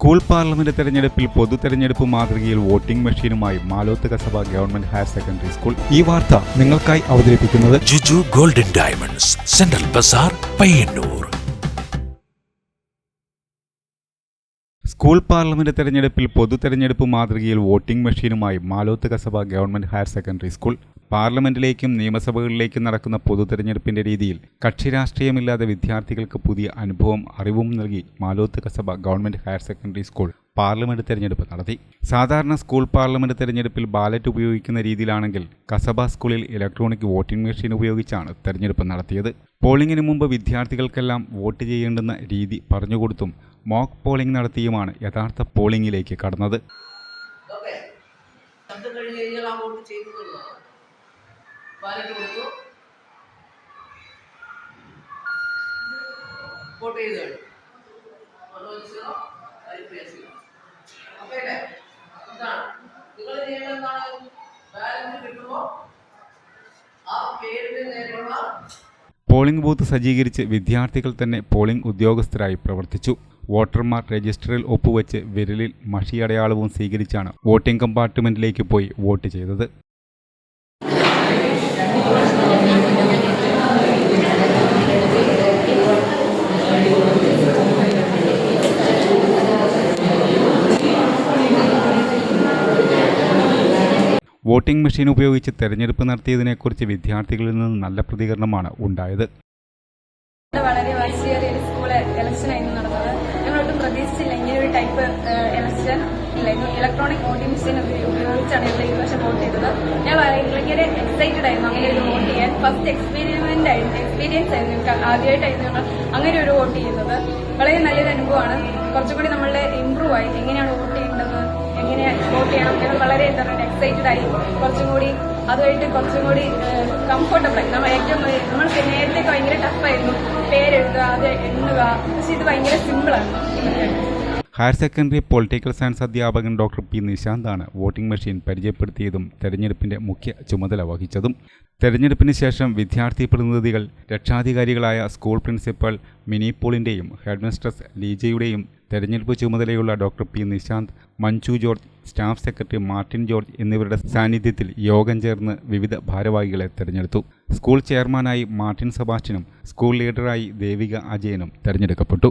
School parliament തെരഞ്ഞെടുപ്പിൽ പൊതു തെരഞ്ഞെടുപ്പ് മാതൃകയിൽ voting മെഷീനുമായി Maloth Kasaba government higher secondary school. ഈ വാർത്ത നിങ്ങൾക്കായി അവതരിപ്പിക്കുന്നത് Juju golden diamonds central bazaar Payyanur. School parliament തെരഞ്ഞെടുപ്പിൽ പൊതു തെരഞ്ഞെടുപ്പ് മാതൃകയിൽ voting മെഷീനുമായി Maloth Kasaba government higher secondary school. പാർലമെന്റിലേക്കും നിയമസഭകളിലേക്കും നടക്കുന്ന പൊതു തെരഞ്ഞെടുപ്പിന്റെ രീതിയിൽ കക്ഷി രാഷ്ട്രീയമില്ലാതെ വിദ്യാർത്ഥികൾക്ക് പുതിയ അനുഭവം അറിവും നൽകി Maloth Kasaba government higher secondary school parliament തെരഞ്ഞെടുപ്പ് നടത്തി. സാധാരണ സ്കൂൾ പാർലമെന്റ് തെരഞ്ഞെടുപ്പിൽ ബാലറ്റ് ഉപയോഗിക്കുന്ന രീതിയിലാണെങ്കിൽ കസബ സ്കൂളിൽ ഇലക്ട്രോണിക് വോട്ടിംഗ് മെഷീൻ ഉപയോഗിച്ചാണ് തെരഞ്ഞെടുപ്പ് നടത്തിയത്. പോളിംഗിന് മുമ്പ് വിദ്യാർത്ഥികൾക്കെല്ലാം വോട്ട് ചെയ്യേണ്ടുന്ന രീതി പറഞ്ഞുകൊടുത്തും മോക്ക് പോളിംഗ് നടത്തിയുമാണ്. യഥാർത്ഥ പോളിംഗിലേക്ക് കടന്നത്. ആ നിങ്ങൾ ചെയ്യേണ്ടത് എന്താണ്? കിട്ടുമ്പോൾ പേരിന് നേരെയുള്ള പോളിംഗ് ബൂത്ത് സജ്ജീകരിച്ച് വിദ്യാർത്ഥികൾ തന്നെ പോളിംഗ് ഉദ്യോഗസ്ഥരായി പ്രവർത്തിച്ചു. വോട്ടർമാർ രജിസ്റ്ററിൽ ഒപ്പുവെച്ച് വിരലിൽ മഷിയടയാളവും സ്വീകരിച്ചാണ് വോട്ടിംഗ് കമ്പാർട്ട്മെന്റിലേക്ക് പോയി വോട്ട് ചെയ്തത്. വോട്ടിംഗ് മെഷീൻ ഉപയോഗിച്ച് തെരഞ്ഞെടുപ്പ് നടത്തിയതിനെക്കുറിച്ച് വിദ്യാർത്ഥികളിൽ നിന്ന് നല്ല പ്രതികരണമാണ് ഉണ്ടായത്. വളരെ ഇലക്ഷൻ ആയിരുന്നു നടന്നത്. ഞങ്ങളൊട്ടും പ്രതീക്ഷിച്ചില്ല ഒരു type election electronic voting machine ഉപയോഗിച്ചാണ് ഇവിടെ ഈ വർഷം വോട്ട് ചെയ്തത്. ഞാൻ ഭയങ്കര എക്സൈറ്റഡ് ആയിരുന്നു. അങ്ങനെ ഒരു വോട്ട് ചെയ്യാൻ. ഫസ്റ്റ് എക്സ്പീരിമെന്റ് ആയിരുന്നു എക്സ്പീരിയൻസ് ആയിരുന്നു എനിക്ക് ആദ്യമായിട്ടായിരുന്നു ഞങ്ങൾ അങ്ങനെ ഒരു വോട്ട് ചെയ്യുന്നത്. വളരെ നല്ലൊരു അനുഭവമാണ്. കുറച്ചുകൂടി നമ്മളുടെ ഇമ്പ്രൂവ് ആയി. എങ്ങനെയാണ് വോട്ട് ചെയ്യേണ്ടത്? എങ്ങനെയാണ് വോട്ട് ചെയ്യണം? ഞങ്ങൾ വളരെ എക്സൈറ്റഡ് ആയി. കുറച്ചും കൂടി അതുമായിട്ട് കുറച്ചും കൂടി കംഫർട്ടബിൾ നമ്മൾ ഏറ്റവും നമ്മൾ നേരത്തെ ഭയങ്കര ടഫായിരുന്നു പേരെഴുതുക അത് എണ്ണുക. പക്ഷെ ഇത് ഭയങ്കര സിമ്പിളാണ് ഹയർ സെക്കൻഡറി പൊളിറ്റിക്കൽ സയൻസ് അധ്യാപകൻ ഡോക്ടർ പി നിശാന്താണ് വോട്ടിംഗ് മെഷീൻ പരിചയപ്പെടുത്തിയതും തെരഞ്ഞെടുപ്പിന്റെ മുഖ്യ ചുമതല വഹിച്ചതും. തെരഞ്ഞെടുപ്പിന് ശേഷം വിദ്യാർത്ഥി പ്രതിനിധികൾ രക്ഷാധികാരികളായ സ്കൂൾ പ്രിൻസിപ്പൽ മിനി പോളിന്റെയും ഹെഡ്മിസ്ട്രസ് ലീജയുടെയും തെരഞ്ഞെടുപ്പ് ചുമതലയുള്ള doctor P Nishanth Manju George staff secretary Martin George എന്നിവരുടെ സാന്നിധ്യത്തിൽ യോഗം ചേർന്ന് വിവിധ ഭാരവാഹികളെ തെരഞ്ഞെടുത്തു. സ്കൂൾ ചെയർമാനായി മാർട്ടിൻ സെബാസ്റ്റ്യനും സ്കൂൾ ലീഡറായി ദേവിക അജയനും തെരഞ്ഞെടുക്കപ്പെട്ടു.